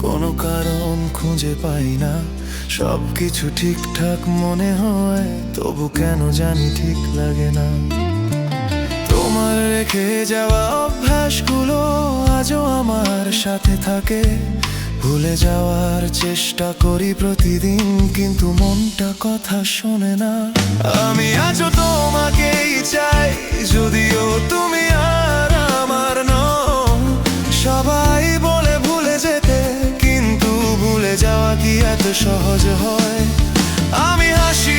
কোনো কারণ খুঁজে পাই না। সব কিছু ঠিকঠাক মনে হয়, তবু কেন জানি ঠিক লাগে না। তোমার রেখে যাওয়া অভ্যাসগুলো আজও আমার সাথে থাকে। ভুলে যাওয়ার চেষ্টা করি প্রতিদিন, কিন্তু মনটা কথা শোনে না। আমি আজও তোমাকেই চাই। যাওয়া কি এত সহজ হয়? আমি হাসি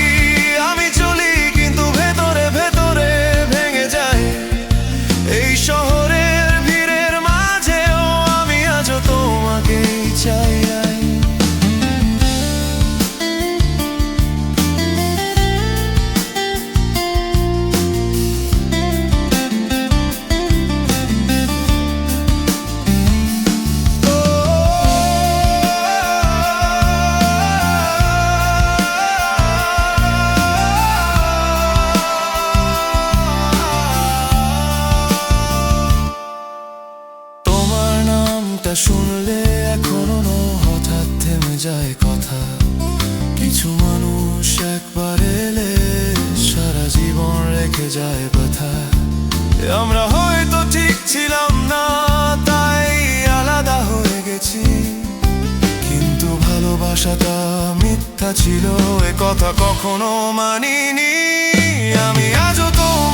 শুনলে এখনও হঠাৎ থেমে যায় কথা। কিছু মানুষ একবার এলে সারা জীবন রেখে যায় ব্যথা। আমরা হয়তো ঠিক ছিলাম না, তাই আলাদা হয়ে গেছি। কিন্তু ভালোবাসাটা মিথ্যা ছিল, এ কথা কখনো মানিনি। আমি আজও তোমাকেই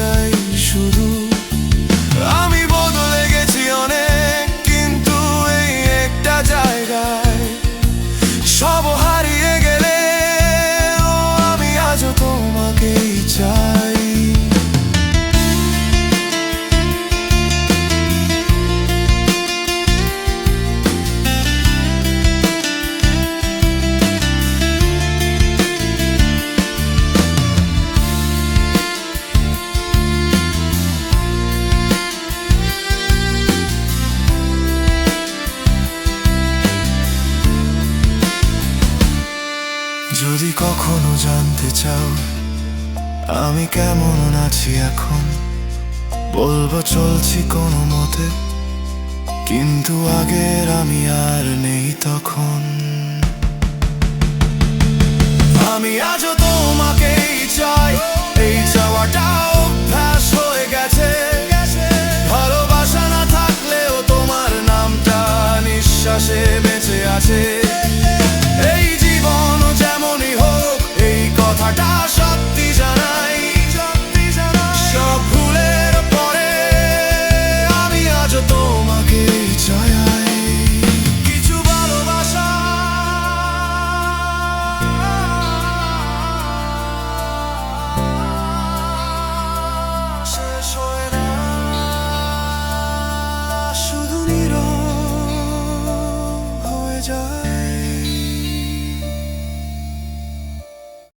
থেকে যদি কখনো জানতে চাও, আমি কেমন আছি এখন? বলব, চলছি কোনো মতে, কিন্তু আগের আমি আর নেই তখন। আমি আজও তোমাকেই চাই, এই চাওয়াটা হয়ে গেছে। ভালোবাসা না থাকলেও তোমার নামটা নিঃশ্বাসে বেঁচে আছে।